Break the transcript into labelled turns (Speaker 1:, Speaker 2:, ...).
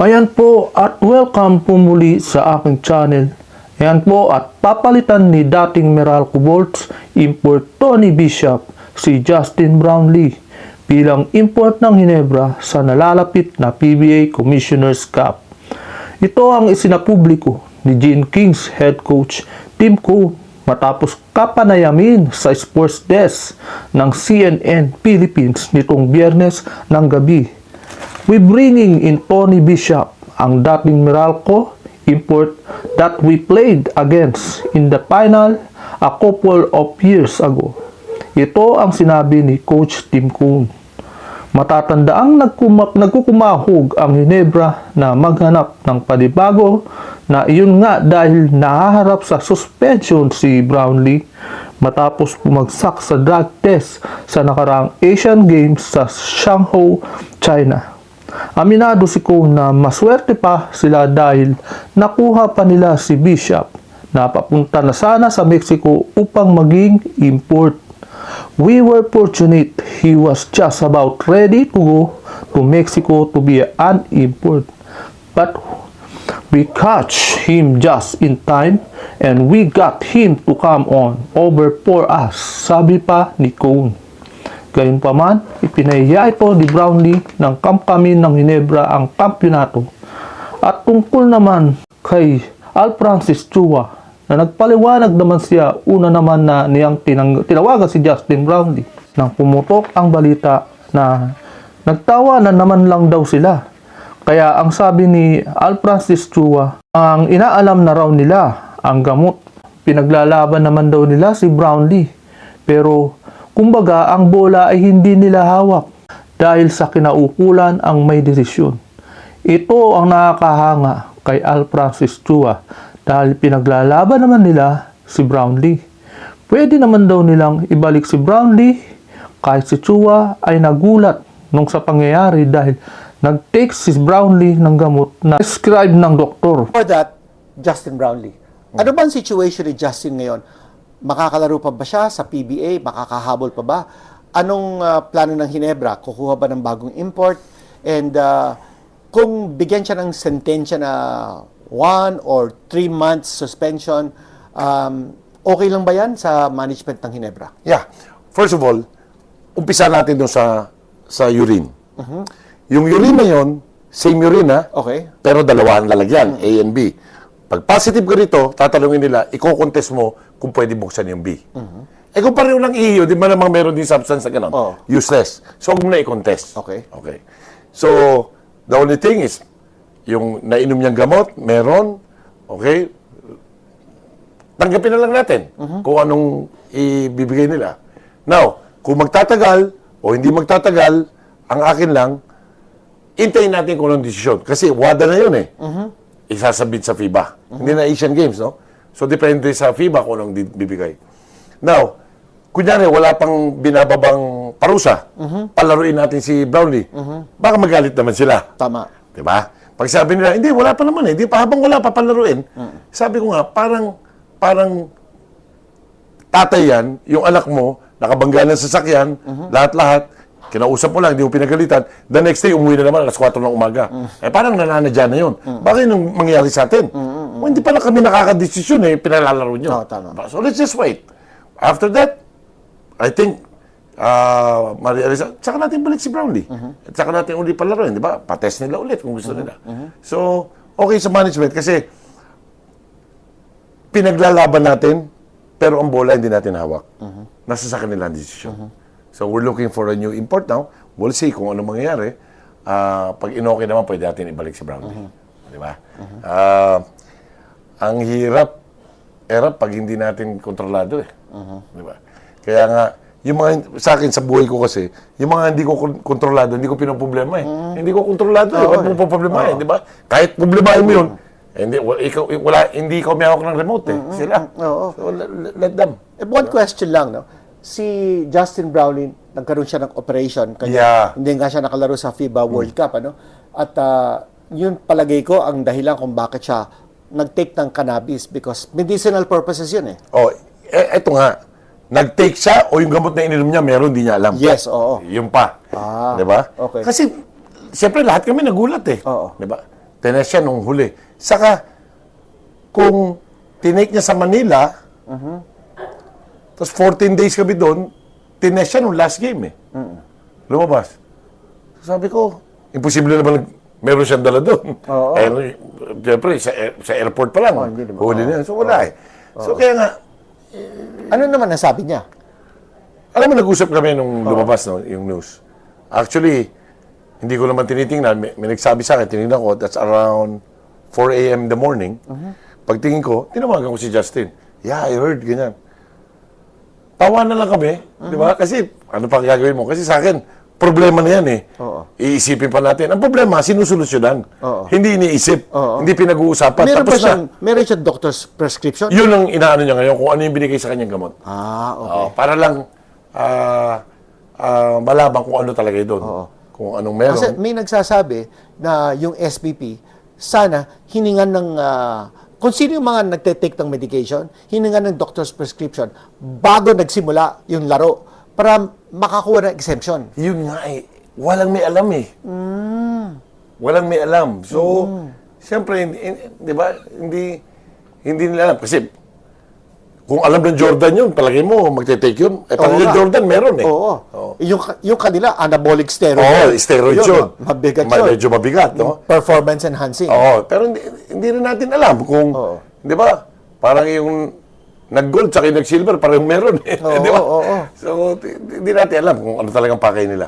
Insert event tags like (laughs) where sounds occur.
Speaker 1: Ayan po at welcome po muli sa aking channel. Ayan po at papalitan ni dating Meralco Bolts import Tony Bishop si Justin Brownlee bilang import ng Hinebra sa nalalapit na PBA Commissioner's Cup. Ito ang isinapubliko ni Gene Kings head coach Tim Cone matapos kapanayamin sa sports desk ng CNN Philippines nitong biyernes ng gabi. We bringing in Tony Bishop, ang dating Meralco import that we played against in the final a couple of years ago. Ito ang sinabi ni Coach Tim Cone. Matatandaang nagkuma- nagkukumahog ang Hinebra na maghanap ng panibago na iyon nga dahil nahaharap sa suspension si Brownlee matapos bumagsak sa drug test sa nakaraang Asian Games sa Shanghai, China. Aminado si Cone na maswerte pa sila dahil nakuha pa nila si Bishop na papunta na sana sa Mexico upang maging import. We were fortunate he was just about ready to go to Mexico to be an import. But we catch him just in time and we got him to come on over for us, sabi pa ni Cone. Gayunpaman, ipinahiya ito ni Brownlee ng kampamin ng Hinebra ang kampyonato. At tungkol naman kay Al Francis Chua na nagpaliwanag naman siya una naman na niyang tinang, tinawagan si Justin Brownlee nang pumutok ang balita na nagtawa na naman lang daw sila. Kaya ang sabi ni Al Francis Chua, ang inaalam na raw nila ang gamot. Pinaglalaban naman daw nila si Brownlee. Pero kumbaga ang bola ay hindi nila hawak dahil sa kinaukulan ang may desisyon. Ito ang nakakahanga kay Al Francis Chua dahil pinaglalaban naman nila si Brownlee. Pwede naman daw nilang ibalik si Brownlee kahit si Chua ay nagulat nung sa pangyayari dahil nag-take si Brownlee ng gamot na prescribed ng doktor.
Speaker 2: For that, Justin Brownlee. Ano ba ang situation ni Justin ngayon? Makakalaro pa ba siya sa PBA? Makakahabol pa ba? Anong ah, plano ng Hinebra? Kukuha ba ng bagong import? And ah, kung bigyan siya ng sentensya na one or three months suspension, um, okay lang ba yan sa management ng Hinebra?
Speaker 3: Yeah. First of all, umpisa natin doon sa sa urine. Yung urine na yun, same urine ha,
Speaker 2: Okay.
Speaker 3: pero dalawahan lalagyan, A and B. Pag positive ka rito, tatanungin nila, iko-contest mo kung pwede buksan yung B. Eh kung pareho lang iyo, di ba namang meron din substance na gano'n?
Speaker 2: Oo.
Speaker 3: Useless. So, huwag mo na i-contest.
Speaker 2: Okay.
Speaker 3: Okay. So, the only thing is, yung nainom niyang gamot, meron, okay, tanggapin na lang natin kung anong ibibigay nila. Now, kung magtatagal o hindi magtatagal, ang akin lang, intayin natin kung anong desisyon. Kasi WADA na yun eh. Isasabit sa FIBA. Hindi na Asian Games, no? So, depende sa FIBA kung anong bibigay. Now, kunyari, wala pang binababang parusa, palaruin natin si Brownlee. Baka magalit naman sila.
Speaker 2: Tama.
Speaker 3: Di ba? Pag sabi nila, hindi, wala pa naman eh. Di pa, habang wala pa palaruin. Sabi ko nga, parang, parang tatay yan, yung anak mo, nakabangga ng sasakyan, lahat-lahat, kinausap mo lang, hindi mo pinagalitan, the next day, umuwi na naman, alas 4 ng umaga. Eh, parang nananadya na yun. Bakit nung mangyari sa atin? Well, hindi pa na kami nakakadesisyon eh, pinalalaro nyo.
Speaker 2: Tama.
Speaker 3: So, let's just wait. After that, I think, uh, Maria Elisa, tsaka natin balik si Brownlee. At tsaka natin uli palaroin, di ba? Patest nila ulit kung gusto nila. So, okay sa management kasi pinaglalaban natin, pero ang bola hindi natin hawak. Nasa sa kanila ang desisyon. So, we're looking for a new import now. We'll see kung ano mangyayari. Ah, pag inoke naman, pwede natin ibalik si Brownlee. Di ba? Ah, ang hirap, erap pag hindi natin kontrolado eh. Di ba? Kaya nga, yung mga, sa akin, sa buhay ko kasi, yung mga hindi ko kon- kontrolado, hindi ko pinoproblema eh. Hindi ko kontrolado eh. Ba't mo poproblema eh, di ba? Kahit problemahin mo yun, eh, hindi, wa- ikaw, wala, hindi ikaw may hawak ng remote eh. Sila.
Speaker 2: Oo.
Speaker 3: So, let, let them.
Speaker 2: Eh, one question lang, no? Si Justin Brownlee, nagkaroon siya ng operation. Kanya,
Speaker 3: Yeah.
Speaker 2: Hindi nga siya nakalaro sa FIBA World Cup, ano? At ah, yun palagay ko ang dahilan kung bakit siya nag-take ng cannabis because medicinal purposes yun eh.
Speaker 3: Oh, eh, eto nga. Nag-take siya o yung gamot na ininom niya, meron, di niya alam.
Speaker 2: Yes, oo.
Speaker 3: Yung pa.
Speaker 2: Ah,
Speaker 3: Di ba?
Speaker 2: okay.
Speaker 3: Kasi, siyempre, lahat kami nagulat eh.
Speaker 2: Oo.
Speaker 3: Di ba? Tinest siya nung huli. Saka, kung tinake niya sa Manila, tapos 14 days kami doon, tinest siya nung last game eh. Lumabas. Sabi ko, imposible naman meron siyang dala doon.
Speaker 2: Oo.
Speaker 3: Eh, Siyempre, sa, air- sa airport pa lang.
Speaker 2: Oh, hindi naman.
Speaker 3: huli na. So, wala eh. So, kaya nga,
Speaker 2: Ano naman ang sabi niya?
Speaker 3: alam mo, nag-usap kami nung lumabas no, yung news. Actually, hindi ko naman tinitingnan. May, may nagsabi sa akin, tinignan ko, that's around 4 a.m. in the morning. Pagtingin ko, tinawagan ko si Justin. Yeah, I heard, ganyan. Tawa na lang kami, di ba? Kasi, ano pa gagawin mo? Kasi sa akin, problema na yan eh.
Speaker 2: Oo.
Speaker 3: Iisipin pa natin. Ang problema, sinusolusyonan.
Speaker 2: Oo.
Speaker 3: Hindi iniisip.
Speaker 2: Oo.
Speaker 3: Hindi pinag-uusapan.
Speaker 2: Meron
Speaker 3: Tapos
Speaker 2: siyang,
Speaker 3: na.
Speaker 2: meron siyang doctor's prescription?
Speaker 3: Yun ang inaano niya ngayon, kung ano yung binigay sa kanyang gamot.
Speaker 2: Ah, okay.
Speaker 3: Oo, para lang ah ah, malaman kung ano talaga yun doon.
Speaker 2: Oo.
Speaker 3: Kung anong meron.
Speaker 2: Kasi may nagsasabi na yung SPP, sana hiningan ng, ah, kung sino yung mga nagte-take ng medication, hiningan ng doctor's prescription bago nagsimula yung laro para makakuha ng exemption.
Speaker 3: yun nga eh, walang may alam eh. Walang may alam. So, siyempre, hindi, hindi- di ba, hindi, hindi nila alam. Kasi, kung alam ng Jordan yun, palagay mo, magte-take yun. Eh, yung
Speaker 2: nga.
Speaker 3: Jordan, meron eh.
Speaker 2: Oo.
Speaker 3: Oo.
Speaker 2: Yung, yung kanila, anabolic steroid.
Speaker 3: Oo, steroid yun.
Speaker 2: no? Mabigat
Speaker 3: Ma-
Speaker 2: yun.
Speaker 3: Medyo mabigat, no?
Speaker 2: Performance enhancing.
Speaker 3: Oo, pero hindi, hindi rin natin alam kung,
Speaker 2: Oo.
Speaker 3: di ba, parang yung nag-gold tsaka yung nag-silver, parang meron eh.
Speaker 2: Oo, (laughs)
Speaker 3: di ba?
Speaker 2: oo, oo.
Speaker 3: So, di- di- hindi natin alam kung ano talagang pakay nila.